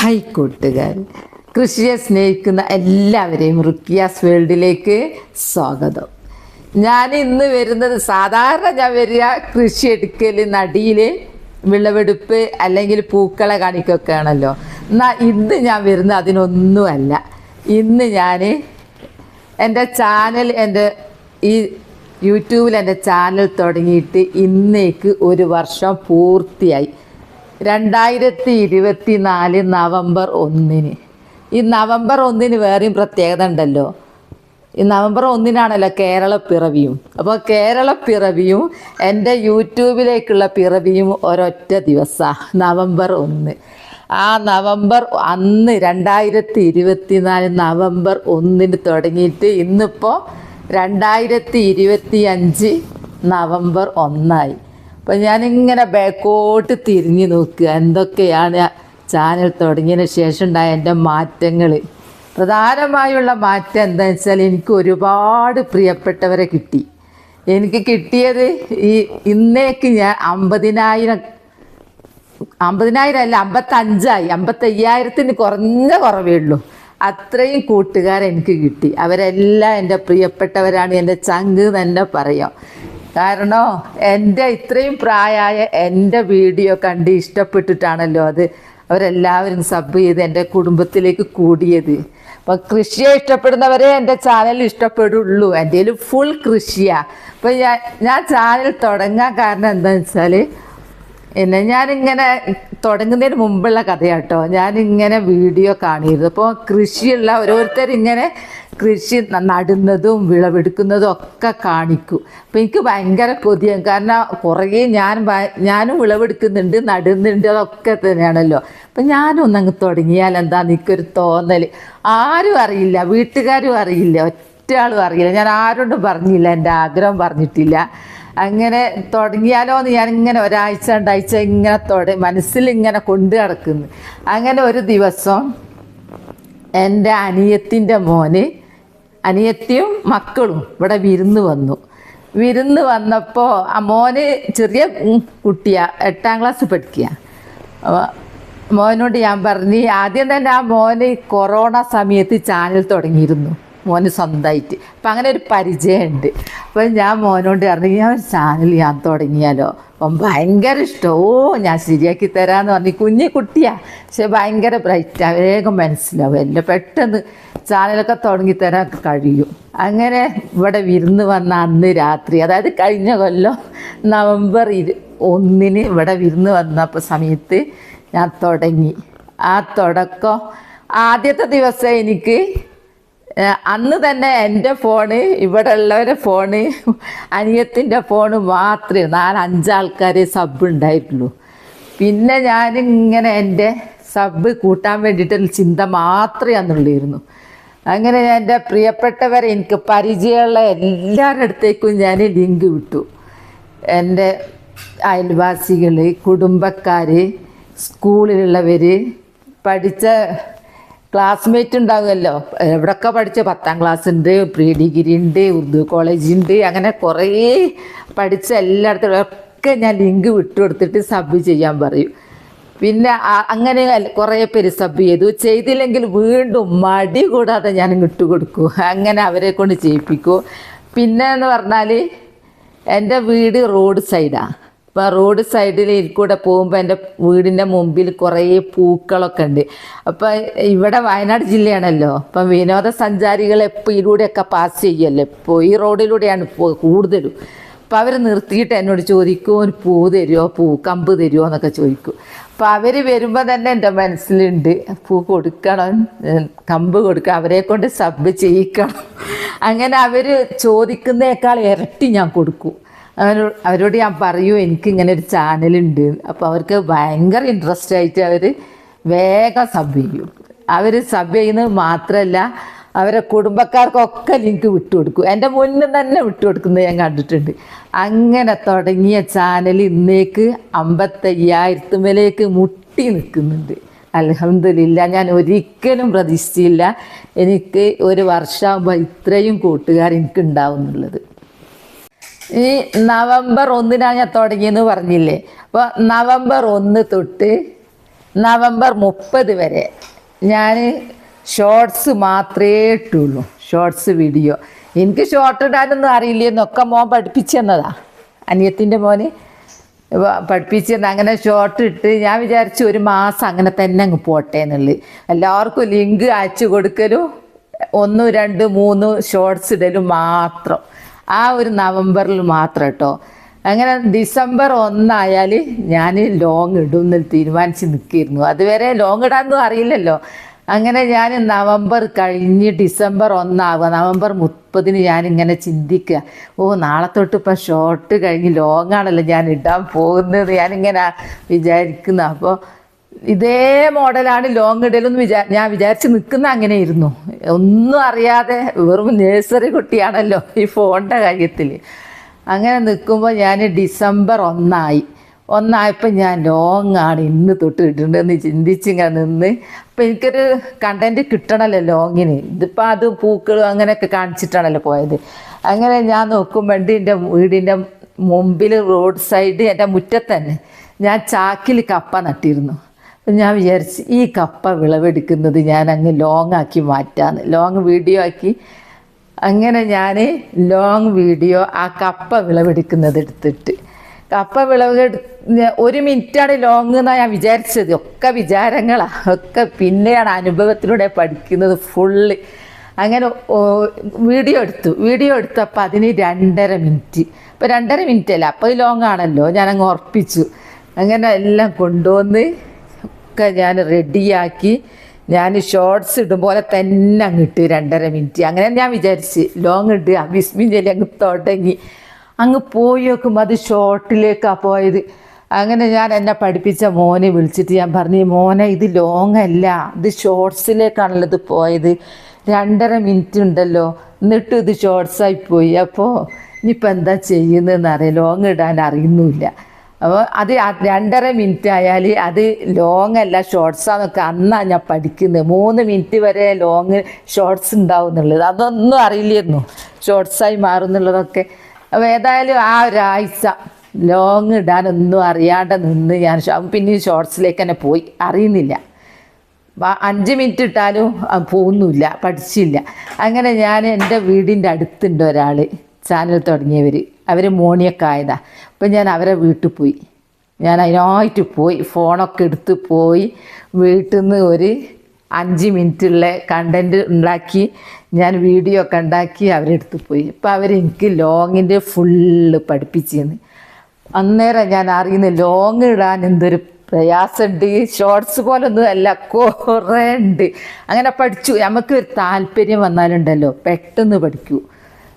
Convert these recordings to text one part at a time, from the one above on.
Hi കൂട്ടുകാർ കൃഷിയെ സ്നേഹിക്കുന്ന എല്ലാവരെയും റുക്കിയാസ് വേൾഡിലേക്ക് സ്വാഗതം. ഞാൻ ഇന്ന് വരുന്നത് സാധാരണ ഞാൻ വരിക കൃഷി എടുക്കൽ നടിയിൽ വിളവെടുപ്പ് അല്ലെങ്കിൽ പൂക്കളെ കാണിക്കൊക്കെ ആണല്ലോ. എന്നാൽ ഇന്ന് ഞാൻ വരുന്നത് അതിനൊന്നുമല്ല. ഇന്ന് ഞാൻ എന്റെ ചാനൽ എന്റെ ഈ യൂട്യൂബിൽ എന്റെ ചാനൽ തുടങ്ങിയിട്ട് ഇന്നേക്ക് ഒരു വർഷം പൂർത്തിയായി. രണ്ടായിരത്തി ഇരുപത്തി നാല് നവംബർ ഒന്നിന്. ഈ നവംബർ ഒന്നിന് വേറെയും പ്രത്യേകത ഉണ്ടല്ലോ. ഈ നവംബർ ഒന്നിനാണല്ലോ കേരള പിറവിയും. അപ്പോൾ കേരള പിറവിയും എന്റെ യൂട്യൂബിലേക്കുള്ള പിറവിയും ഒരൊറ്റ ദിവസമാണ് നവംബർ ഒന്ന്. ആ നവംബർ അന്ന് രണ്ടായിരത്തി ഇരുപത്തി നാല് നവംബർ ഒന്നിന് തുടങ്ങിയിട്ട് ഇന്നിപ്പോൾ രണ്ടായിരത്തി ഇരുപത്തി അഞ്ച് നവംബർ ഒന്നായി. അപ്പം ഞാനിങ്ങനെ ബാക്കോട്ട് തിരിഞ്ഞു നോക്കുക എന്തൊക്കെയാണ് ചാനൽ തുടങ്ങിയതിന് ശേഷം ഉണ്ടായ എന്റെ മാറ്റങ്ങൾ പ്രധാനമായുള്ള മാറ്റം എന്താണെന്ന് വെച്ചാൽ എനിക്ക് ഒരുപാട് പ്രിയപ്പെട്ടവരെ കിട്ടി. എനിക്ക് കിട്ടിയത് ഈ ഇന്നേക്ക് ഞാൻ അമ്പതിനായിരം അമ്പതിനായിരം അല്ല അമ്പത്തഞ്ചായി അമ്പത്തയ്യായിരത്തിന് കുറഞ്ഞ കുറവേ ഉള്ളൂ. അത്രയും കൂട്ടുകാരെ എനിക്ക് കിട്ടി. അവരെല്ലാം എന്റെ പ്രിയപ്പെട്ടവരാണ്. എന്റെ ചങ്ക് തന്നെ പറയാം. കാരണം? എന്റെ ഇത്രയും പ്രായമായ എന്റെ വീഡിയോ കണ്ട് ഇഷ്ടപ്പെട്ടിട്ടാണല്ലോ അത് അവരെല്ലാവരും സബ് ചെയ്ത് എന്റെ കുടുംബത്തിലേക്ക് കൂടിയത്. അപ്പോൾ കൃഷിയെ ഇഷ്ടപ്പെടുന്നവരെ എന്റെ ചാനൽ ഇഷ്ടപ്പെടുള്ളൂ. എന്റെ ഫുൾ കൃഷിയാണ് അപ്പോൾ ഞാൻ ഞാൻ ചാനൽ തുടങ്ങാൻ കാരണം എന്താണെന്ന് വെച്ചാൽ പിന്നെ ഞാനിങ്ങനെ തുടങ്ങുന്നതിന് മുമ്പുള്ള കഥയാട്ടോ. ഞാനിങ്ങനെ വീഡിയോ കാണിയിരുന്നു. അപ്പോൾ കൃഷിയുള്ള ഓരോരുത്തർ ഇങ്ങനെ കൃഷി നടുന്നതും വിളവെടുക്കുന്നതും ഒക്കെ കാണിക്കും. അപ്പം എനിക്ക് ഭയങ്കര കൊതിയാണ്. കാരണം കുറേ ഞാൻ ഞാനും വിളവെടുക്കുന്നുണ്ട് നടുന്നുണ്ട് അതൊക്കെ തന്നെയാണല്ലോ. അപ്പം ഞാനും ഒന്നങ്ങ് തുടങ്ങിയാൽ എന്താ എനിക്കൊരു തോന്നൽ ആരും അറിയില്ല വീട്ടുകാരും അറിയില്ല ഒറ്റയാളും അറിയില്ല. ഞാൻ ആരോടും പറഞ്ഞില്ല എന്റെ ആഗ്രഹം പറഞ്ഞിട്ടില്ല. അങ്ങനെ തുടങ്ങിയാലോ എന്ന് ഞാനിങ്ങനെ ഒരാഴ്ച രണ്ടാഴ്ച ഇങ്ങനെ തുട മനസ്സിൽ ഇങ്ങനെ കൊണ്ടു നടക്കുന്നു. അങ്ങനെ ഒരു ദിവസം എന്റെ അനിയത്തിന്റെ മോന് അനിയത്തിയും മക്കളും ഇവിടെ വിരുന്ന് വന്നു. വിരുന്ന് വന്നപ്പോൾ മോന് ചെറിയ കുട്ടിയ എട്ടാം ക്ലാസ് പഠിക്കുക മോനോട് ഞാൻ പറഞ്ഞു ആദ്യം തന്നെ ആ മോന് കൊറോണ സമയത്ത് ചാനൽ തുടങ്ങിയിരുന്നു. മോന് സ്വന്തമായിട്ട് അപ്പം അങ്ങനെ ഒരു പരിചയമുണ്ട്. അപ്പോൾ ഞാൻ മോനോട് പറഞ്ഞു ഞാൻ ഒരു ചാനൽ ഞാൻ തുടങ്ങിയാലോ? അപ്പം ഭയങ്കര ഇഷ്ടം. ഓ ഞാൻ ശരിയാക്കി തരാമെന്ന് പറഞ്ഞു. കുഞ്ഞു കുട്ടിയാ. പക്ഷെ ഭയങ്കര ബ്രൈറ്റാണ് വേഗം മനസ്സിലാവും. എല്ലാം പെട്ടെന്ന് ചാനലൊക്കെ തുടങ്ങി തരാൻ കഴിയും. അങ്ങനെ ഇവിടെ വിരുന്ന് വന്ന അന്ന് രാത്രി അതായത് കഴിഞ്ഞ കൊല്ലം നവംബർ ഇരു ഒന്നിന് ഇവിടെ വിരുന്ന് വന്നപ്പോൾ സമയത്ത് ഞാൻ തുടങ്ങി. ആ തുടക്കം ആദ്യത്തെ ദിവസം എനിക്ക് അന്ന് തന്നെ എന്റെ ഫോണ് ഇവിടെ ഉള്ളവരെ ഫോണ് അനിയത്തിന്റെ ഫോണ് മാത്രമേ നാല് അഞ്ചാൾക്കാരെ സബ് ഉണ്ടായിട്ടുള്ളൂ. പിന്നെ ഞാനിങ്ങനെ എന്റെ സബ് കൂട്ടാൻ വേണ്ടിയിട്ടുള്ള ചിന്ത മാത്രമേ അന്നുള്ളിരുന്നു. അങ്ങനെ ഞാൻ എന്റെ പ്രിയപ്പെട്ടവരെ എനിക്ക് പരിചയമുള്ള എല്ലാവരുടെ അടുത്തേക്കും ഞാൻ ലിങ്ക് വിട്ടു. എന്റെ അയൽവാസികൾ കുടുംബക്കാർ സ്കൂളിലുള്ളവർ പഠിച്ച ക്ലാസ്മേറ്റ് ഉണ്ടാകുമല്ലോ എവിടൊക്കെ പഠിച്ച? പത്താം ക്ലാസ് ഉണ്ട് പ്രീ ഡിഗ്രി ഉണ്ട് ഉറുദു കോളേജ് ഉണ്ട് അങ്ങനെ കുറേ പഠിച്ച എല്ലായിടത്തും ഒക്കെ ഞാൻ ലിങ്ക് വിട്ടു കൊടുത്തിട്ട് സബ് ചെയ്യാൻ പറയും. പിന്നെ അങ്ങനെ കുറേ പേര് സബ് ചെയ്തു. ചെയ്തില്ലെങ്കിൽ വീണ്ടും മടി കൂടാതെ ഞാൻ ഇട്ട് കൊടുക്കും. അങ്ങനെ അവരെ കൊണ്ട് ചെയ്യിപ്പിക്കും. പിന്നെ എന്ന് പറഞ്ഞാൽ എന്റെ വീട് റോഡ് സൈഡാണ് അപ്പോൾ റോഡ് സൈഡിൽ കൂടെ പോകുമ്പോൾ എന്റെ വീടിന്റെ മുമ്പിൽ കുറേ പൂക്കളൊക്കെ ഉണ്ട്. അപ്പോൾ ഇവിടെ വയനാട് ജില്ലയാണല്ലോ. അപ്പം വിനോദസഞ്ചാരികൾ എപ്പോൾ ഇതിലൂടെയൊക്കെ പാസ് ചെയ്യല്ലേ? ഇപ്പോൾ ഈ റോഡിലൂടെയാണ് ഇപ്പോൾ കൂടുതലും. അപ്പോൾ അവർ നിർത്തിയിട്ട് എന്നോട് ചോദിക്കും ഒരു പൂ തരുമോ പൂ കമ്പ് തരുമോ എന്നൊക്കെ ചോദിക്കും. അപ്പം അവർ വരുമ്പോൾ തന്നെ എന്റെ മനസ്സിലുണ്ട് പൂ കൊടുക്കണം കമ്പ് കൊടുക്കണം അവരെ കൊണ്ട് സബ് ചെയ്യിക്കണം. അങ്ങനെ അവർ ചോദിക്കുന്നേക്കാൾ ഇരട്ടി ഞാൻ കൊടുക്കും. അവരോട് ഞാൻ പറയൂ എനിക്ക് ഇങ്ങനെ ഒരു ചാനലുണ്ട്. അപ്പോൾ അവർക്ക് ഭയങ്കര ഇൻട്രസ്റ്റ് ആയിട്ട് അവർ വേഗം സബ് ചെയ്യും. അവർ സബ് ചെയ്യുന്നത് മാത്രമല്ല അവരെ കുടുംബക്കാർക്കൊക്കെ ലിങ്ക് വിട്ടുകൊടുക്കും. എന്റെ മുന്നിൽ തന്നെ വിട്ടുകൊടുക്കുന്നത് ഞാൻ കണ്ടിട്ടുണ്ട്. അങ്ങനെ തുടങ്ങിയ ചാനൽ ഇന്നേക്ക് അമ്പത്തയ്യായിരത്തുമേലേക്ക് മുട്ടി നിൽക്കുന്നുണ്ട്. അലഹമില്ല ഞാൻ ഒരിക്കലും പ്രതീക്ഷിച്ചില്ല എനിക്ക് ഒരു വർഷമാകുമ്പോൾ ഇത്രയും കൂട്ടുകാർ എനിക്ക് ഉണ്ടാവുന്നുള്ളത് ഈ നവംബർ ഒന്നിനാണ് ഞാൻ തുടങ്ങിയെന്ന് പറഞ്ഞില്ലേ? അപ്പോൾ നവംബർ ഒന്ന് തൊട്ട് നവംബർ മുപ്പത് വരെ ഞാൻ ഷോർട്സ് മാത്രമേ ഇട്ടുള്ളൂ. ഷോർട്സ് വീഡിയോ എനിക്ക് ഷോർട്ട് ഇടാനൊന്നും അറിയില്ലെന്നൊക്കെ മോൻ പഠിപ്പിച്ചെന്നതാ. അനിയത്തിന്റെ മോന്. പഠിപ്പിച്ചെന്ന് അങ്ങനെ ഷോർട്ട് ഇട്ട് ഞാൻ വിചാരിച്ചു ഒരു മാസം അങ്ങനെ തന്നെ അങ്ങ് പോട്ടെ എന്നുള്ളത്. എല്ലാവർക്കും ലിങ്ക് അയച്ചു കൊടുക്കലും. ഒന്ന് രണ്ട് മൂന്ന് ഷോർട്സ് ഇടലും മാത്രം. ആ ഒരു നവംബറിൽ മാത്രം കേട്ടോ അങ്ങനെ ഡിസംബർ ഒന്നായാൽ ഞാൻ ലോങ് ഇടും എന്ന് തീരുമാനിച്ച് നിൽക്കിയിരുന്നു അതുവരെ ലോങ് ഇടാനൊന്നും അറിയില്ലല്ലോ. അങ്ങനെ ഞാൻ നവംബർ കഴിഞ്ഞ് ഡിസംബർ ഒന്നാവുക. നവംബർ മുപ്പതിന് ഞാനിങ്ങനെ ചിന്തിക്കുക ഓ നാളെ തൊട്ട് ഇപ്പം ഷോർട്ട് കഴിഞ്ഞ് ലോങ്ങാണല്ലോ ഞാൻ ഇടാൻ പോകുന്നത് ഞാനിങ്ങനെ വിചാരിക്കുന്നു. അപ്പോൾ ഇതേ മോഡലാണ് ലോങ് ഇടലെന്ന് വിചാ ഞാൻ വിചാരിച്ച് നിൽക്കുന്ന അങ്ങനെ ഇരുന്നു ഒന്നും അറിയാതെ വെറും നേഴ്സറി കുട്ടിയാണല്ലോ ഈ ഫോണിന്റെ കാര്യത്തിൽ അങ്ങനെ നിൽക്കുമ്പോൾ ഞാൻ ഡിസംബർ ഒന്നായി. ഒന്നായപ്പോൾ ഞാൻ ലോങ്ങാണ് ഇന്ന് തൊട്ട് ഇടേണ്ടതെന്ന് ചിന്തിച്ച് ഇങ്ങനെ നിന്ന്. അപ്പം എനിക്കൊരു കണ്ടന്റ് കിട്ടണമല്ലോ ലോങ്ങിന് ഇതിപ്പോൾ അത് പൂക്കളും അങ്ങനെയൊക്കെ കാണിച്ചിട്ടാണല്ലോ പോയത്. അങ്ങനെ ഞാൻ നോക്കുമ്പോൾ എന്റെ വീടിന്റെ മുമ്പിൽ റോഡ് സൈഡ് എന്റെ മുറ്റത്തന്നെ ഞാൻ ചാക്കിൽ കപ്പ നട്ടിരുന്നു. ഞാൻ വിചാരിച്ച് ഈ കപ്പ വിളവെടുക്കുന്നത് ഞാൻ അങ്ങ് ലോങ് ആക്കി മാറ്റാന്ന്. ലോങ് വീഡിയോ ആക്കി. അങ്ങനെ ഞാൻ ലോങ് വീഡിയോ ആ കപ്പ വിളവെടുക്കുന്നത് എടുത്തിട്ട്. കപ്പ വിളവെടു ഒരു മിനിറ്റാണ് ലോങ് എന്നാണ് ഞാൻ വിചാരിച്ചത്. ഒക്കെ വിചാരങ്ങളാണ് ഒക്കെ പിന്നെയാണ് അനുഭവത്തിലൂടെ പഠിക്കുന്നത് ഫുള്ള് അങ്ങനെ വീഡിയോ എടുത്തു. വീഡിയോ എടുത്തപ്പോൾ അതിന് രണ്ടര മിനിറ്റ്. അപ്പോൾ രണ്ടര മിനിറ്റ് അല്ല അപ്പോൾ ലോങ് ആണല്ലോ. ഞാനങ്ങ് ഉറപ്പിച്ചു. അങ്ങനെ എല്ലാം കൊണ്ടുവന്ന് ഒക്കെ ഞാൻ റെഡിയാക്കി ഞാൻ ഷോർട്സ് ഇടും പോലെ തന്നെ അങ്ങ് ഇട്ട് രണ്ടര മിനിറ്റ് അങ്ങനെ ഞാൻ വിചാരിച്ച് ലോങ് ഇട്ട് വിസ്മിൻ ചൊല്ലി അങ്ങ് തുടങ്ങി. അങ്ങ് പോയി നോക്കുമ്പോൾ അത് ഷോർട്ടിലേക്കാണ് പോയത്. അങ്ങനെ ഞാൻ എന്നെ പഠിപ്പിച്ച മോനെ വിളിച്ചിട്ട് ഞാൻ പറഞ്ഞു മോനെ ഇത് ലോങ് അല്ല. ഇത് ഷോർട്സിലേക്കാണല്ലോ ഇത് പോയത്. രണ്ടര മിനിറ്റ് ഉണ്ടല്ലോ. എന്നിട്ട് ഇത് ഷോർട്സായി പോയി. അപ്പോൾ ഇനിയിപ്പോൾ എന്താ ചെയ്യുന്നതെന്ന് അറിയാം ലോങ് ഇടാൻ അറിയുന്നില്ല അപ്പോൾ അത് രണ്ടര മിനിറ്റ് ആയാൽ അത് ലോങ് അല്ല ഷോർട്സാന്നൊക്കെ അന്നാണ് ഞാൻ പഠിക്കുന്നത് മൂന്ന് മിനിറ്റ് വരെ ലോങ് ഷോർട്സ് ഉണ്ടാവും എന്നുള്ളത്. അതൊന്നും അറിയില്ലായിരുന്നു. ഷോർട്സായി മാറുന്നുള്ളതൊക്കെ അപ്പോൾ ഏതായാലും ആ ഒരാഴ്ച ലോങ് ഇടാനൊന്നും അറിയാണ്ട് നിന്ന് ഞാൻ പിന്നെ ഷോർട്സിലേക്ക് തന്നെ പോയി. അറിയുന്നില്ല. അഞ്ച് മിനിറ്റ് ഇട്ടാലും പോകുന്നില്ല പഠിച്ചില്ല. അങ്ങനെ ഞാൻ എന്റെ വീടിന്റെ അടുത്തുണ്ട് ഒരാൾ ചാനൽ തുടങ്ങിയവർ അവർ മോണിയൊക്കെ ആയതാണ് അപ്പം ഞാൻ അവരെ വീട്ടിൽ പോയി. ഞാൻ അതിനായിട്ട് പോയി. ഫോണൊക്കെ എടുത്ത് പോയി. വീട്ടിൽ നിന്ന് ഒരു അഞ്ച് മിനിറ്റുള്ള കണ്ടന്റ് ഉണ്ടാക്കി. ഞാൻ വീഡിയോ ഒക്കെ ഉണ്ടാക്കി അവരെടുത്ത് പോയി. അപ്പോൾ അവരെനിക്ക് ലോങ്ങിന്റെ ഫുള്ള് പഠിപ്പിച്ചിരുന്നു അന്നേരം ഞാൻ അറിയുന്ന ലോങ് ഇടാൻ എന്തൊരു പ്രയാസമുണ്ട് ഷോർട്സ് പോലൊന്നും അല്ല കുറേ ഉണ്ട്. അങ്ങനെ പഠിച്ചു. നമുക്ക് ഒരു താല്പര്യം വന്നാലുണ്ടല്ലോ പെട്ടെന്ന് പഠിക്കൂ.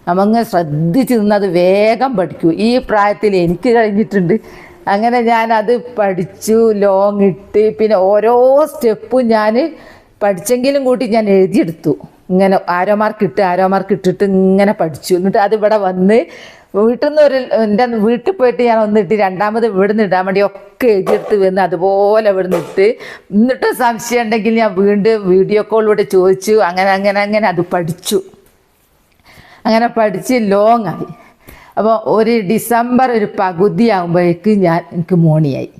നമ്മങ്ങ് ശ്രദ്ധിച്ച് നിന്നത് വേഗം പഠിക്കൂ. ഈ പ്രായത്തിൽ എനിക്ക് കഴിഞ്ഞിട്ടുണ്ട്. അങ്ങനെ ഞാൻ അത് പഠിച്ചു ലോങ് ഇട്ട് പിന്നെ ഓരോ സ്റ്റെപ്പും ഞാൻ പഠിച്ചെങ്കിലും കൂട്ടി ഞാൻ എഴുതിയെടുത്തു. ഇങ്ങനെ ആരോ മാർക്ക് ഇട്ട് ആരോ മാർക്ക് ഇട്ടിട്ട് ഇങ്ങനെ പഠിച്ചു. എന്നിട്ട് അത് ഇവിടെ വന്ന് വീട്ടിൽ നിന്ന് ഒരു എന്റെ വീട്ടിൽ പോയിട്ട് ഞാൻ ഒന്നിട്ട് രണ്ടാമത് ഇവിടുന്ന് ഇടാൻ വേണ്ടി ഒക്കെ എഴുതിയെടുത്ത് വന്ന് അതുപോലെ ഇവിടുന്ന് ഇട്ട്. എന്നിട്ട് സംശയം ഉണ്ടെങ്കിൽ ഞാൻ വീണ്ടും വീഡിയോ കോളിലൂടെ ചോദിച്ചു. അങ്ങനെ അങ്ങനെ അങ്ങനെ അത് പഠിച്ചു. അങ്ങനെ പഠിച്ച് ലോങ് ആയി. അപ്പോൾ ഒരു ഡിസംബർ ഒരു പകുതി ആകുമ്പോഴേക്ക് ഞാൻ എനിക്ക് മോണിയായി.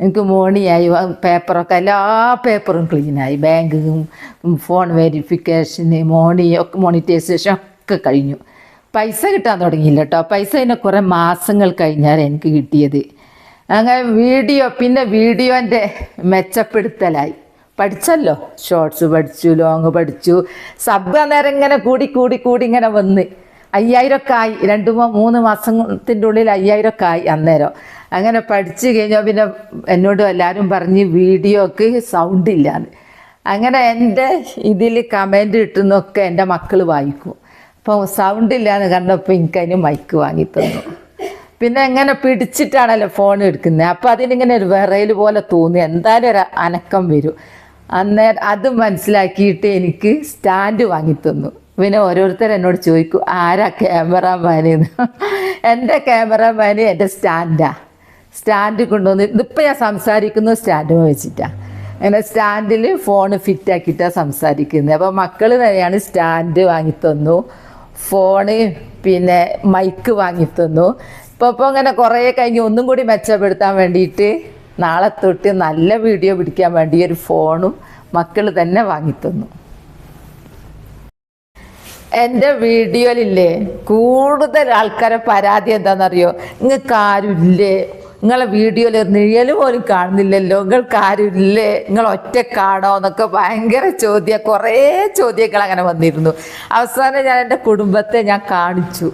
എനിക്ക് മോണിയായി. പേപ്പറൊക്കെ എല്ലാ പേപ്പറും ക്ലീനായി ബാങ്കും ഫോൺ വെരിഫിക്കേഷന് മോണി ഒക്കെ മോണിറ്റൈസേഷൻ ഒക്കെ കഴിഞ്ഞു. പൈസ കിട്ടാൻ തുടങ്ങിയില്ല കേട്ടോ പൈസ ഇതിനെ കുറേ മാസങ്ങൾ കഴിഞ്ഞാൽ എനിക്ക് കിട്ടിയത്. അങ്ങനെ വീഡിയോ പിന്നെ വീഡിയോന്റെ മെച്ചപ്പെടുത്തലായി. പഠിച്ചല്ലോ. ഷോർട്സ് പഠിച്ചു ലോങ് പഠിച്ചു. സബ് അന്നേരം ഇങ്ങനെ കൂടി കൂടി കൂടി ഇങ്ങനെ വന്ന്. അയ്യായിരമൊക്കെ ആയി. രണ്ട് മൂന്ന് മാസത്തിന്റെ ഉള്ളിൽ അയ്യായിരമൊക്കെ ആയി അന്നേരം. അങ്ങനെ പഠിച്ചു കഴിഞ്ഞാൽ പിന്നെ എന്നോട് എല്ലാവരും പറഞ്ഞ് വീഡിയോക്ക് സൗണ്ട് ഇല്ലാന്ന്. അങ്ങനെ എന്റെ ഇതിൽ കമന്റ് കിട്ടുന്നൊക്കെ എന്റെ മക്കൾ വായിക്കും. അപ്പോൾ സൗണ്ട് ഇല്ലാന്ന് കണ്ടപ്പോൾ എനിക്കതിന് മൈക്ക് വാങ്ങി തന്നു. പിന്നെ എങ്ങനെ പിടിച്ചിട്ടാണല്ലോ ഫോൺ എടുക്കുന്നത്. അപ്പോൾ അതിനിങ്ങനെ ഒരു വിറയൽ പോലെ തോന്നി. എന്തായാലും ഒരു അനക്കം വരും. അന്നേരം അത് മനസ്സിലാക്കിയിട്ട് എനിക്ക് സ്റ്റാൻഡ് വാങ്ങി തന്നു പിന്നെ ഓരോരുത്തർ എന്നോട് ചോദിക്കും ആരാ ക്യാമറമാനെന്ന്? എന്റെ ക്യാമറാമാന് എന്റെ സ്റ്റാൻഡാ. സ്റ്റാൻഡ് കൊണ്ടുവന്ന് ഇതിപ്പോൾ ഞാൻ സംസാരിക്കുന്നത് സ്റ്റാൻഡ് വെച്ചിട്ടാ. അങ്ങനെ സ്റ്റാൻഡിൽ ഫോൺ ഫിറ്റ് ആക്കിയിട്ടാണ് സംസാരിക്കുന്നത്. അപ്പോൾ മക്കൾ തന്നെയാണ് സ്റ്റാൻഡ് വാങ്ങി തന്നു ഫോണ് പിന്നെ മൈക്ക് വാങ്ങി തന്നു ഇപ്പോൾ ഇപ്പോൾ അങ്ങനെ കുറേ കഴിഞ്ഞ് ഒന്നും കൂടി മെച്ചപ്പെടുത്താൻ വേണ്ടിയിട്ട് നാളെ തൊട്ട് നല്ല വീഡിയോ പിടിക്കാൻ വേണ്ടി ഒരു ഫോണും മക്കൾ തന്നെ വാങ്ങിത്തന്നു. എന്റെ വീഡിയോയിലില്ലേ കൂടുതൽ ആൾക്കാരെ പരാതി എന്താണെന്നറിയോ നിങ്ങൾക്ക് ആരുമില്ലേ? നിങ്ങളെ വീഡിയോയിൽ നിഴൽ പോലും കാണുന്നില്ലല്ലോ? നിങ്ങൾക്ക് ആരുമില്ലേ? നിങ്ങൾ ഒറ്റക്കാണോ എന്നൊക്കെ ഭയങ്കര ചോദ്യം കുറേ ചോദ്യങ്ങൾ അങ്ങനെ വന്നിരുന്നു. അവസാനം ഞാൻ എന്റെ കുടുംബത്തെ ഞാൻ കാണിച്ചു.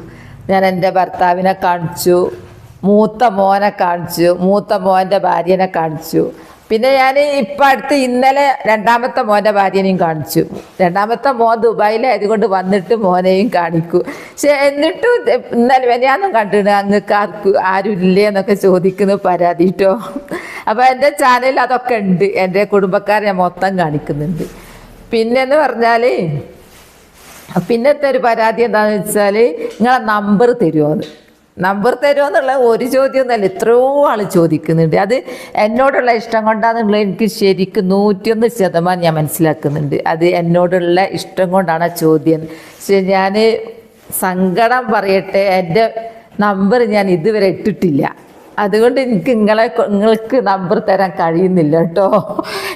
ഞാൻ എന്റെ ഭർത്താവിനെ കാണിച്ചു. മൂത്ത മോനെ കാണിച്ചു മൂത്ത മോന്റെ ഭാര്യനെ കാണിച്ചു. പിന്നെ ഞാൻ ഇപ്പം അടുത്ത് ഇന്നലെ രണ്ടാമത്തെ മോന്റെ ഭാര്യനെയും കാണിച്ചു. രണ്ടാമത്തെ മോൻ ദുബായിലായതുകൊണ്ട് വന്നിട്ട് മോനെയും കാണിക്കൂ. പക്ഷെ എന്നിട്ടും ഇന്നലെ ഞാനും കണ്ടിട്ട് അങ്ങക്ക് ആർക്കും ആരുമില്ലേ എന്നൊക്കെ ചോദിക്കുന്നു പരാതി കേട്ടോ അപ്പോൾ എന്റെ ചാനലിൽ അതൊക്കെ ഉണ്ട്. എന്റെ കുടുംബക്കാരെ ഞാൻ മൊത്തം കാണിക്കുന്നുണ്ട്. പിന്നെന്ന് പറഞ്ഞാൽ പിന്നത്തെ ഒരു പരാതി എന്താണെന്ന് വെച്ചാൽ നിങ്ങളെ നമ്പർ തരുമോ എന്ന്. നമ്പർ തരുമോ എന്നുള്ള ഒരു ചോദ്യം ഒന്നല്ല എത്രയോ ആൾ ചോദിക്കുന്നുണ്ട്. അത് എന്നോടുള്ള ഇഷ്ടം കൊണ്ടാണെന്നുള്ള എനിക്ക് ശരിക്കും നൂറ്റിയൊന്ന് ശതമാനം ഞാൻ മനസ്സിലാക്കുന്നുണ്ട്. അത് എന്നോടുള്ള ഇഷ്ടം കൊണ്ടാണ് ആ ചോദ്യം. പക്ഷെ ഞാൻ സങ്കടം പറയട്ടെ എന്റെ നമ്പർ ഞാൻ ഇതുവരെ ഇട്ടിട്ടില്ല. അതുകൊണ്ട് എനിക്ക് നിങ്ങളെ നിങ്ങൾക്ക് നമ്പർ തരാൻ കഴിയുന്നില്ല കേട്ടോ.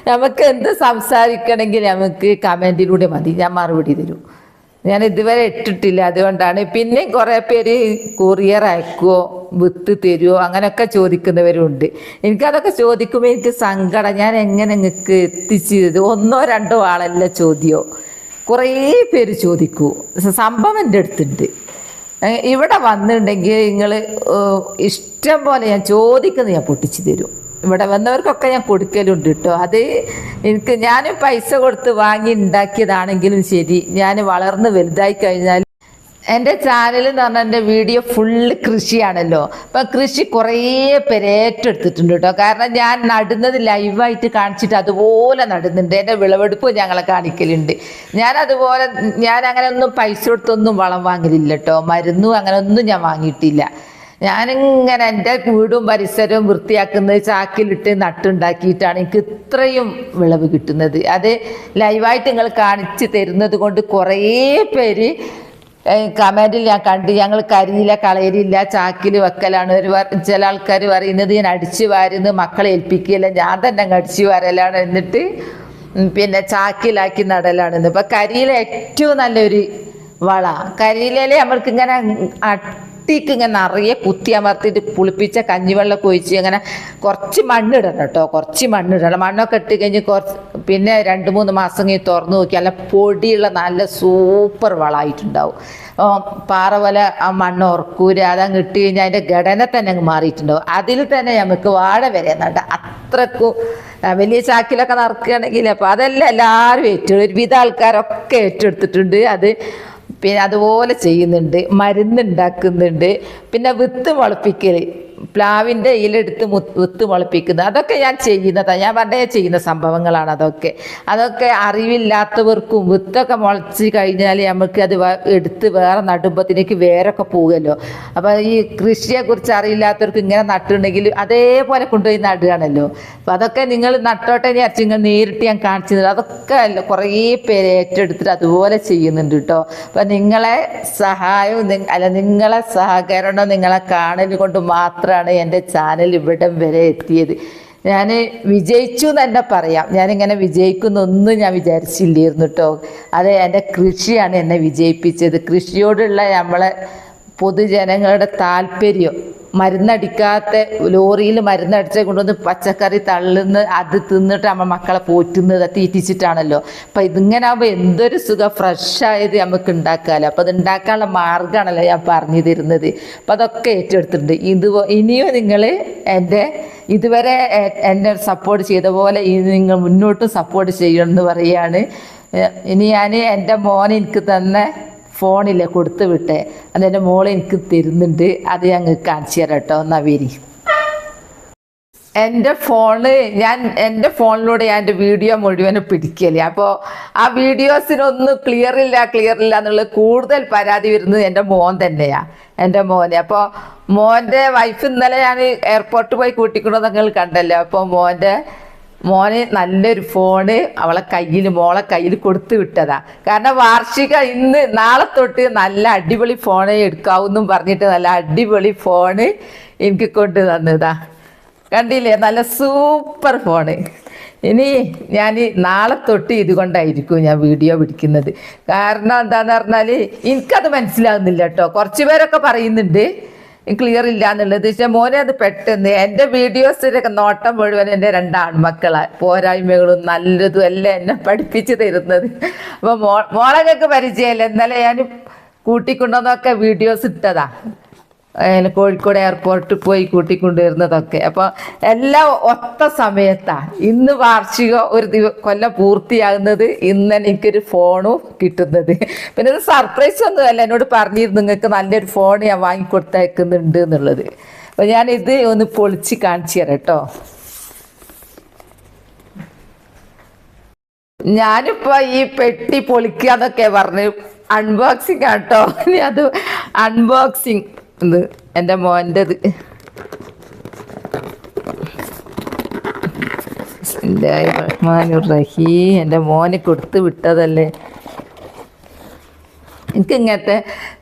നമുക്ക് എന്ത് സംസാരിക്കണമെങ്കിൽ നമുക്ക് കമന്റിലൂടെ മതി. ഞാൻ മറുപടി തരും. ഞാൻ ഇതുവരെ ഇട്ടിട്ടില്ല അതുകൊണ്ടാണ്. പിന്നെ കുറേ പേര് കൊറിയർ അയക്കുമോ വിത്ത് തരുമോ അങ്ങനെയൊക്കെ ചോദിക്കുന്നവരുണ്ട്. എനിക്കതൊക്കെ ചോദിക്കുമ്പോൾ എനിക്ക് സങ്കടം. ഞാൻ എങ്ങനെ നിങ്ങൾക്ക് എത്തിച്ചു തരും ഒന്നോ രണ്ടോ ആളല്ല ചോദ്യമോ കുറേ പേര് ചോദിക്കൂ. സംഭവം എന്റെ അടുത്തുണ്ട്. ഇവിടെ വന്നിട്ടുണ്ടെങ്കിൽ നിങ്ങൾ ഇഷ്ടം പോലെ ഞാൻ ചോദിക്കുന്നത് ഞാൻ പൊട്ടിച്ചു തരും. ഇവിടെ വന്നവർക്കൊക്കെ ഞാൻ കൊടുക്കലുണ്ട് കേട്ടോ അത് എനിക്ക് ഞാൻ പൈസ കൊടുത്ത് വാങ്ങി ഉണ്ടാക്കിയതാണെങ്കിലും ശരി. ഞാൻ വളർന്ന് വലുതായി കഴിഞ്ഞാൽ എന്റെ ചാനൽ എന്ന് പറഞ്ഞാൽ എന്റെ വീഡിയോ ഫുള്ള് കൃഷിയാണല്ലോ. അപ്പം കൃഷി കുറേ പേരേറ്റെടുത്തിട്ടുണ്ട് കേട്ടോ കാരണം ഞാൻ നടുന്നത് ലൈവായിട്ട് കാണിച്ചിട്ട് അതുപോലെ നടുന്നുണ്ട്. എന്റെ വിളവെടുപ്പ് ഞങ്ങളെ കാണിക്കലുണ്ട്. ഞാൻ അതുപോലെ ഞാൻ അങ്ങനെ ഒന്നും പൈസ കൊടുത്തൊന്നും വളം വാങ്ങലില്ല കേട്ടോ മരുന്നും അങ്ങനെ ഒന്നും ഞാൻ വാങ്ങിയിട്ടില്ല. ഞാനിങ്ങനെ എന്റെ വീടും പരിസരവും വൃത്തിയാക്കുന്നത് ചാക്കിലിട്ട് നട്ടുണ്ടാക്കിയിട്ടാണ് എനിക്ക് ഇത്രയും വിളവ് കിട്ടുന്നത്. അത് ലൈവായിട്ട് നിങ്ങൾ കാണിച്ച് തരുന്നത് കൊണ്ട് കുറേ പേര് കമന്റിൽ ഞാൻ കണ്ട് ഞങ്ങൾ കരിയില്ല കളയലില്ല ചാക്കിൽ വെക്കലാണ്. ഒരു ചില ആൾക്കാർ പറയുന്നത് ഞാൻ അടിച്ചു വാരുന്നത് മക്കളെ ഏൽപ്പിക്കുകയില്ല ഞാൻ തന്നെ അങ്ങ് അടിച്ചു വാരലാണ് എന്നിട്ട് പിന്നെ ചാക്കിലാക്കി നടലാണെന്ന്. ഇപ്പം കരിയില ഏറ്റവും നല്ലൊരു വള. കരിയിലെ നമ്മൾക്ക് ഇങ്ങനെ അട്ടിക്ക് ഇങ്ങനെ നിറയെ കുത്തി അമർത്തിയിട്ട് പുളിപ്പിച്ച കഞ്ഞിവെള്ളമൊക്കെ ഒഴിച്ച് അങ്ങനെ കുറച്ച് മണ്ണിടണം കേട്ടോ. കുറച്ച് മണ്ണിടണം. മണ്ണൊക്കെ ഇട്ട് കഴിഞ്ഞ് കുറച്ച് പിന്നെ രണ്ട് മൂന്ന് മാസം കഴിഞ്ഞ് തുറന്നു നോക്കി നല്ല പൊടിയുള്ള നല്ല സൂപ്പർ വളമായിട്ടുണ്ടാവും. പാറ പോലെ ആ മണ്ണ് ഉറക്കൂര അതങ്ങ് ഇട്ട് കഴിഞ്ഞാൽ അതിന്റെ ഘടന തന്നെ അങ്ങ് മാറിയിട്ടുണ്ടാവും. അതിൽ തന്നെ നമുക്ക് വാഴ വരെ നട്ട അത്രക്കും വലിയ ചാക്കിലൊക്കെ നിറക്കുകയാണെങ്കിൽ അപ്പോൾ അതെല്ലാം എല്ലാവരും ഏറ്റെടുക്കും ഒരുവിധ ആൾക്കാരൊക്കെ ഏറ്റെടുത്തിട്ടുണ്ട്. അത് പിന്നെ അതുപോലെ ചെയ്യുന്നുണ്ട് മരുന്നുണ്ടാക്കുന്നുണ്ട് പിന്നെ വിത്ത് മുളപ്പിക്കൽ പ്ലാവിന്റെ ഇലെടുത്ത് വിത്ത് മുളപ്പിക്കുന്നത്. അതൊക്കെ ഞാൻ ചെയ്യുന്നതാണ് ഞാൻ പണ്ടേ ചെയ്യുന്ന സംഭവങ്ങളാണ് അതൊക്കെ. അതൊക്കെ അറിവില്ലാത്തവർക്കും വിത്തൊക്കെ മുളച്ച് കഴിഞ്ഞാൽ നമുക്ക് അത് എടുത്ത് വേറെ നടുമ്പത്തിലേക്ക് വേരൊക്കെ പോകുമല്ലോ അപ്പോൾ ഈ കൃഷിയെക്കുറിച്ച് അറിയില്ലാത്തവർക്ക് ഇങ്ങനെ നട്ടുണ്ടെങ്കിൽ അതേപോലെ കൊണ്ടുപോയി നടുകയാണല്ലോ. അപ്പോൾ അതൊക്കെ നിങ്ങൾ നട്ടോട്ടെ ഞാൻ നിങ്ങൾ നേരിട്ട് ഞാൻ കാണിച്ചു തരും. അതൊക്കെ കുറേ പേര് ഏറ്റെടുത്തിട്ട് അതുപോലെ ചെയ്യുന്നുണ്ട് കേട്ടോ അപ്പം നിങ്ങളെ സഹായവും അല്ല നിങ്ങളെ സഹകരണം നിങ്ങളെ കാണൽ കൊണ്ട് മാത്രമാണ് എന്റെ ചാനൽ ഇവിടം വരെ എത്തിയത്. ഞാൻ വിജയിച്ചു എന്ന് തന്നെ പറയാം. ഞാനിങ്ങനെ വിജയിക്കുന്നൊന്നും ഞാൻ വിചാരിച്ചില്ലായിരുന്നു കേട്ടോ അത് എന്റെ കൃഷിയാണ് എന്നെ വിജയിപ്പിച്ചത്. കൃഷിയോടുള്ള നമ്മളെ പൊതുജനങ്ങളുടെ താല്പര്യം. മരുന്നടിക്കാത്ത ലോറിയിൽ മരുന്നടിച്ച കൊണ്ടുവന്ന് പച്ചക്കറി തള്ളുന്ന അത് തിന്നിട്ട് നമ്മൾ മക്കളെ പോറ്റുന്നത് തീറ്റിച്ചിട്ടാണല്ലോ അപ്പം ഇതിങ്ങനെ ആകുമ്പോൾ എന്തൊരു സുഖം ഫ്രഷായത് നമുക്ക് ഉണ്ടാക്കാമല്ലോ അപ്പം അത് ഉണ്ടാക്കാനുള്ള മാർഗമാണല്ലോ ഞാൻ പറഞ്ഞു തരുന്നത് അപ്പം അതൊക്കെ ഏറ്റെടുത്തിട്ടുണ്ട്. ഇത് ഇനിയും നിങ്ങൾ എന്റെ ഇതുവരെ എന്നെ സപ്പോർട്ട് ചെയ്ത പോലെ ഇനി നിങ്ങൾ മുന്നോട്ട് സപ്പോർട്ട് ചെയ്യണമെന്ന് പറയുകയാണ്. ഇനി ഞാൻ എന്റെ മോനെ എനിക്ക് തന്നെ ഫോണില്ലേ കൊടുത്തു വിട്ടെ. അതെന്റെ മോൾ എനിക്ക് തരുന്നുണ്ട്. അത് ഞങ്ങൾ കാണിച്ചു തരാം കേട്ടോ എന്നാ വരി എന്റെ ഫോണ് ഞാൻ എന്റെ ഫോണിലൂടെ ഞാൻ എന്റെ വീഡിയോ മുഴുവനും പിടിക്കൽ. അപ്പോൾ ആ വീഡിയോസിനൊന്നും ക്ലിയർ ഇല്ല ക്ലിയർ ഇല്ല എന്നുള്ളത് കൂടുതൽ പരാതി വരുന്നത് എന്റെ മോൻ തന്നെയാണ് എന്റെ മോനെ. അപ്പോൾ മോന്റെ വൈഫ് ഇന്നലെ ഞാൻ എയർപോർട്ടിൽ പോയി കൂട്ടിക്കൊണ്ടു നിങ്ങൾ കണ്ടല്ലോ. അപ്പോൾ മോന്റെ മോന് നല്ലൊരു ഫോണ് അവളെ കയ്യിൽ മോളെ കയ്യിൽ കൊടുത്തു വിട്ടതാ. കാരണം വാർഷിക ഇന്ന് നാളെ തൊട്ട് നല്ല അടിപൊളി ഫോണ് എടുക്കാവൂന്നും പറഞ്ഞിട്ട് നല്ല അടിപൊളി ഫോണ് എനിക്ക് കൊണ്ടു തന്നതാ. കണ്ടില്ലേ? നല്ല സൂപ്പർ ഫോണ് ഇനി ഞാൻ നാളെ തൊട്ട് ഇതുകൊണ്ടായിരിക്കും ഞാൻ വീഡിയോ പിടിക്കുന്നത്. കാരണം എന്താന്ന് പറഞ്ഞാൽ എനിക്കത് മനസ്സിലാകുന്നില്ല കേട്ടോ കുറച്ച് പേരൊക്കെ പറയുന്നുണ്ട്. ക്ലിയർ ഇല്ല എന്നുള്ളത്. മോനെ അത് പെട്ടെന്ന് എന്റെ വീഡിയോസിലൊക്കെ നോട്ടം മുഴുവൻ എന്റെ രണ്ടാൺമക്കളെ. പോരായ്മകളും നല്ലതും എല്ലാം എന്നെ പഠിപ്പിച്ചു തരുന്നത്. അപ്പോൾ മോ മോളകൊക്കെ പരിചയമല്ല. ഇന്നലെ ഞാൻ വീഡിയോസ് ഇട്ടതാ. കോഴിക്കോട് എയർപോർട്ടിൽ പോയി കൂട്ടിക്കൊണ്ടുവരുന്നതൊക്കെ. അപ്പോൾ എല്ലാം ഒത്ത സമയത്താണ് ഇന്ന് വാർഷികം ഒരു ദിവ കൊല്ലം പൂർത്തിയാകുന്നത് ഇന്ന് എനിക്കൊരു ഫോണും കിട്ടുന്നത്. പിന്നെ ഇത് സർപ്രൈസ് ഒന്നുമല്ല എന്നോട് പറഞ്ഞിരുന്നു നിങ്ങൾക്ക് നല്ലൊരു ഫോൺ ഞാൻ വാങ്ങിക്കൊടുത്തേക്കുന്നുണ്ട് എന്നുള്ളത്. ഞാൻ ഇത് ഒന്ന് പൊളിച്ച് കാണിച്ചു തരാം കേട്ടോ. ഞാനിപ്പോ ഈ പെട്ടി പൊളിക്കുക എന്നൊക്കെ പറഞ്ഞു അൺബോക്സിങ് ആട്ടോ അത് അൺബോക്സിങ് ഇത് എന്റെ മോന്റെത്. റഹീ എന്റെ മോന് കൊടുത്ത് വിട്ടതല്ലേ? എനിക്ക് ഇങ്ങനത്തെ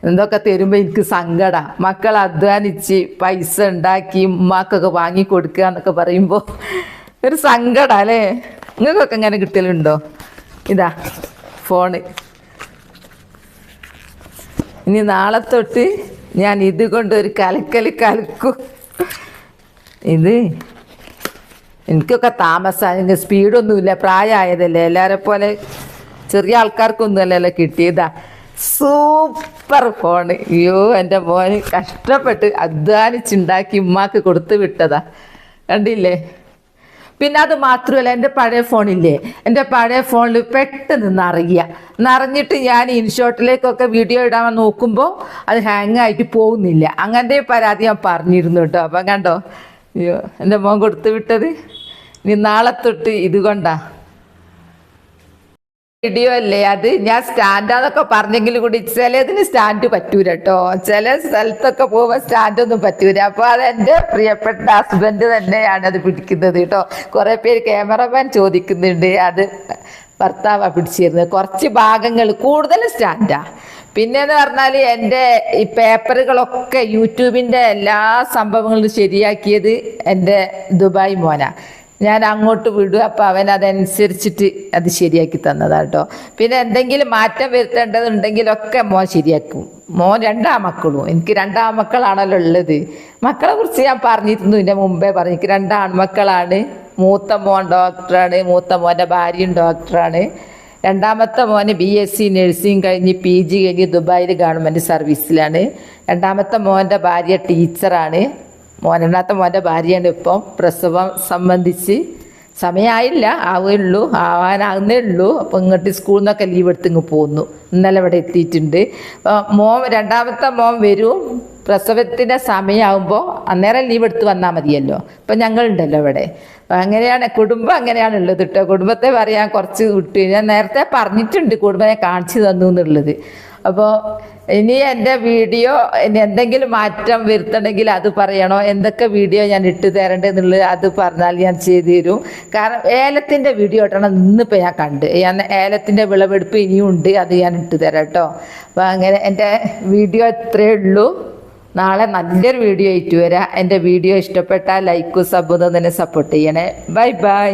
എന്തൊക്കെ തരുമ്പോൾ എനിക്ക് സങ്കട. മക്കൾ അധ്വാനിച്ച് പൈസ ഉണ്ടാക്കി ഉമ്മാക്കൊക്കെ വാങ്ങി കൊടുക്കുക എന്നൊക്കെ പറയുമ്പോൾ ഒരു സങ്കട അല്ലേ? നിങ്ങൾക്കൊക്കെ ഇങ്ങനെ കിട്ടലുണ്ടോ? ഇതാ ഫോണ്. ഇനി നാളെ തൊട്ട് ഞാൻ ഇത് കൊണ്ടൊരു കലക്കൽ കലക്കും. ഇത് എനിക്കൊക്കെ താമസം സ്പീഡൊന്നുമില്ല പ്രായമായതല്ലേ? എല്ലാവരെ പോലെ ചെറിയ ആൾക്കാർക്കൊന്നും അല്ലല്ലോ കിട്ടിയതാ. Super phone. അയ്യോ എന്റെ മോന് കഷ്ടപ്പെട്ട് അധ്വാനിച്ചുണ്ടാക്കി ഉമ്മാക്ക് കൊടുത്തു വിട്ടതാ. കണ്ടില്ലേ? പിന്നെ അത് മാത്രമല്ല എന്റെ പഴയ ഫോണില്ലേ? എന്റെ പഴയ ഫോണിൽ പെട്ടെന്ന് നിറയുക. നിറഞ്ഞിട്ട് ഞാൻ ഇൻഷോട്ടിലേക്കൊക്കെ വീഡിയോ ഇടാൻ നോക്കുമ്പോൾ അത് ഹാങ് ആയിട്ട് പോകുന്നില്ല. അങ്ങനത്തെ പരാതി ഞാൻ പറഞ്ഞിരുന്നു കേട്ടോ. അപ്പം കണ്ടോ? അയ്യോ എന്റെ മോൻ കൊടുത്തു വിട്ടത്. ഇനി നാളെ തൊട്ട് ഇതുകൊണ്ടാ. വീഡിയോ അല്ലേ? അത് ഞാൻ സ്റ്റാൻഡാന്നൊക്കെ പറഞ്ഞെങ്കിലും കൂടി ചിലതിന് സ്റ്റാൻഡ് പറ്റൂല കേട്ടോ ചില സ്ഥലത്തൊക്കെ പോകുമ്പോൾ സ്റ്റാൻഡൊന്നും പറ്റൂല. അപ്പൊ അത് എന്റെ പ്രിയപ്പെട്ട ഹസ്ബൻഡ് തന്നെയാണ് അത് പിടിക്കുന്നത് കേട്ടോ കുറെ പേര് ക്യാമറമാൻ ചോദിക്കുന്നുണ്ട് അത് ഭർത്താവാണ് പിടിച്ചിരുന്നത്. കുറച്ച് ഭാഗങ്ങൾ കൂടുതൽ സ്റ്റാൻഡാ. പിന്നെന്ന് പറഞ്ഞാൽ എന്റെ ഈ പേപ്പറുകളൊക്കെ യൂട്യൂബിന്റെ എല്ലാ സംഭവങ്ങളും ശരിയാക്കിയത് എന്റെ ദുബായ് മോന. ഞാൻ അങ്ങോട്ട് വിടും. അപ്പം അവൻ അതനുസരിച്ചിട്ട് അത് ശരിയാക്കി തന്നതാ കേട്ടോ പിന്നെ എന്തെങ്കിലും മാറ്റം വരുത്തേണ്ടതുണ്ടെങ്കിലൊക്കെ മോൻ ശരിയാക്കും. മോൻ രണ്ടാം മക്കളും. എനിക്ക് രണ്ടാം മക്കളാണല്ലോ ഉള്ളത്. മക്കളെ കുറിച്ച് ഞാൻ പറഞ്ഞിരുന്നു ഇതിന്റെ മുമ്പേ പറഞ്ഞു. എനിക്ക് രണ്ടാൺമക്കളാണ് മൂത്ത മോൻ ഡോക്ടറാണ്. മൂത്ത മോന്റെ ഭാര്യയും ഡോക്ടറാണ്. രണ്ടാമത്തെ മോന് ബി എസ് സി നഴ്സിംഗ് കഴിഞ്ഞ് പി ജി കഴിഞ്ഞ് ദുബായിൽ ഗവൺമെന്റ് സർവീസിലാണ്. രണ്ടാമത്തെ മോന്റെ ഭാര്യ ടീച്ചറാണ്. രണ്ടാമത്തെ മോന്റെ ഭാര്യയാണ് ഇപ്പം പ്രസവം സംബന്ധിച്ച് സമയമായില്ല ആവുകയുള്ളൂ. ആവാനാകുന്നേ ഉള്ളൂ. അപ്പം ഇങ്ങോട്ട് സ്കൂളിൽ നിന്നൊക്കെ ലീവ് എടുത്ത് ഇങ്ങ് പോന്നു. ഇന്നലെ ഇവിടെ എത്തിയിട്ടുണ്ട്. മോൻ രണ്ടാമത്തെ മോൻ വരും. പ്രസവത്തിന്റെ സമയമാകുമ്പോൾ അന്നേരം ലീവ് എടുത്ത് വന്നാൽ മതിയല്ലോ. ഇപ്പം ഞങ്ങളുണ്ടല്ലോ ഇവിടെ. അപ്പം അങ്ങനെയാണ് കുടുംബം അങ്ങനെയാണ് ഉള്ളത് കേട്ടോ കുടുംബത്തെ പറയാൻ കുറച്ച് വിട്ടു. ഞാൻ നേരത്തെ പറഞ്ഞിട്ടുണ്ട് കുടുംബത്തെ കാണിച്ചു തന്നു എന്നുള്ളത്. അപ്പോൾ ഇനി എന്റെ വീഡിയോ ഇനി എന്തെങ്കിലും മാറ്റം വരുത്തണമെങ്കിൽ അത് പറയണോ? എന്തൊക്കെ വീഡിയോ ഞാൻ ഇട്ട് തരേണ്ടതെന്നുള്ളത് അത് പറഞ്ഞാൽ ഞാൻ ചെയ്തു തരും. കാരണം ഏലത്തിന്റെ വീഡിയോ ഇട്ടണം ഇന്നിപ്പോൾ ഞാൻ കണ്ട്. ഞാൻ ഏലത്തിന്റെ വിളവെടുപ്പ് ഇനിയും ഉണ്ട്. അത് ഞാൻ ഇട്ട് തരാം കേട്ടോ അപ്പോൾ അങ്ങനെ എന്റെ വീഡിയോ ഇത്രയേ ഉള്ളൂ. നാളെ നല്ലൊരു വീഡിയോ ആയിട്ട് വരാം. എന്റെ വീഡിയോ ഇഷ്ടപ്പെട്ടാൽ ലൈക്കും സബും തന്നെ സപ്പോർട്ട് ചെയ്യണേ. Bye bye